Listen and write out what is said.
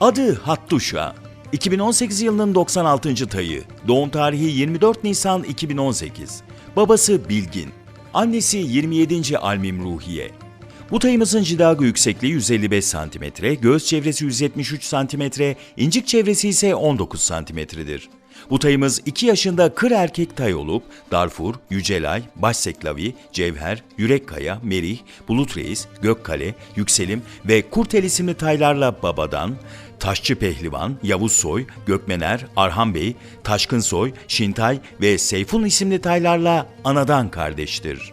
Adı Hattuşa. 2018 yılının 96. tayı. Doğum tarihi 24 Nisan 2018. Babası Bilgin. Annesi 27. Almim Ruhiye. Bu tayımızın cidago yüksekliği 155 cm, göğüs çevresi 173 cm, incik çevresi ise 19 cm'dir. Bu tayımız 2 yaşında kır erkek tay olup Darfur, Yücelay, Başseklavi, Cevher, Yürekkaya, Merih, Bulut Reis, Gökkale, Yükselim ve Kurtel isimli taylarla babadan, Taşçı Pehlivan, Yavuz Soy, Gökmener, Arhan Bey, Taşkın Soy, Şintay ve Seyfun isimli taylarla anadan kardeştir.